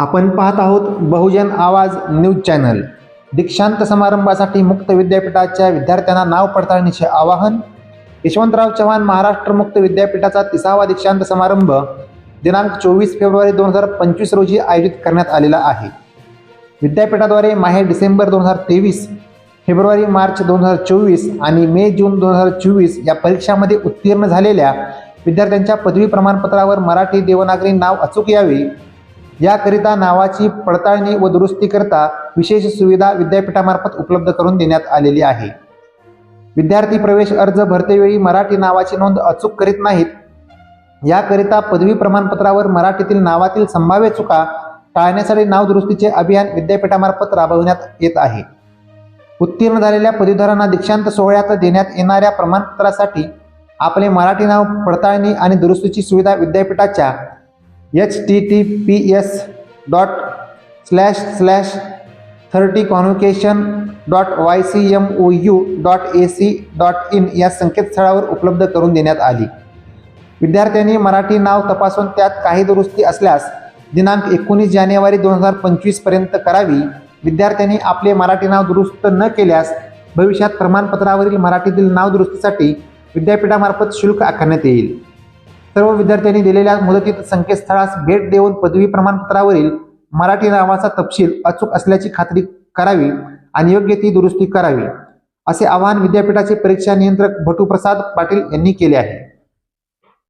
आपण पाहत आहोत बहुजन आवाज न्यूज चॅनल. दीक्षांत समारंभासाठी मुक्त विद्यापीठाच्या विद्यार्थ्यांना नाव पडताळणीचे आवाहन यशवंतराव चव्हाण महाराष्ट्र मुक्त विद्यापीठाचा तिसावा दीक्षांत समारंभ दिनांक चोवीस फेब्रुवारी दोन हजार पंचवीस रोजी आयोजित करण्यात आलेला आहे. विद्यापीठाद्वारे माहे डिसेंबर दोन हजार तेवीस फेब्रुवारी मार्च दोन हजार चोवीस आणि मे जून दोन हजार चोवीस या परीक्षामध्ये उत्तीर्ण झालेल्या विद्यार्थ्यांच्या पदवी प्रमाणपत्रावर मराठी देवनागरी नाव अचूक यावे याकरिता नावाची पडताळणी व दुरुस्तीकरिता विशेष सुविधा विद्यापीठामार्फत उपलब्ध करून देण्यात आलेली आहे. विद्यार्थी प्रवेश अर्ज भरतेवेळी मराठी नावाची नोंद अचूक करीत नाहीत. याकरिता पदवी प्रमाणपत्रावर मराठीतील नावातील संभाव्य चुका टाळण्यासाठी नावदुरुस्तीचे अभियान विद्यापीठामार्फत राबविण्यात येत आहे. उत्तीर्ण झालेल्या पदवीधरांना दीक्षांत सोहळ्यात देण्यात येणाऱ्या प्रमाणपत्रासाठी आपले मराठी नाव पडताळणी आणि दुरुस्तीची सुविधा विद्यापीठाच्या H T T P S dot slash slash thirty convocation dot Y C M O U dot A C dot in या संकेतस्थळावर उपलब्ध करून देण्यात आली. विद्यार्थ्यांनी मराठी नाव तपासून त्यात काही दुरुस्ती असल्यास दिनांक एकोणीस जानेवारी दोन हजार पंचवीसपर्यंत करावी. विद्यार्थ्यांनी आपले मराठी नाव दुरुस्त न केल्यास भविष्यात प्रमाणपत्रावरील मराठीतील नाव दुरुस्तीसाठी विद्यापीठामार्फत शुल्क आकारण्यात येईल. सर्व विद्यार्थ्यांनी दिलेल्या मुदतीत संकेतस्थळास भेट देऊन पदवी प्रमाणपत्रावरील मराठी नावाचा तपशील अचूक असल्याची खात्री करावी आणि योग्य ती दुरुस्ती करावी असे आवाहन विद्यापीठाचे परीक्षा नियंत्रक भटूप्रसाद पाटील यांनी केले आहे.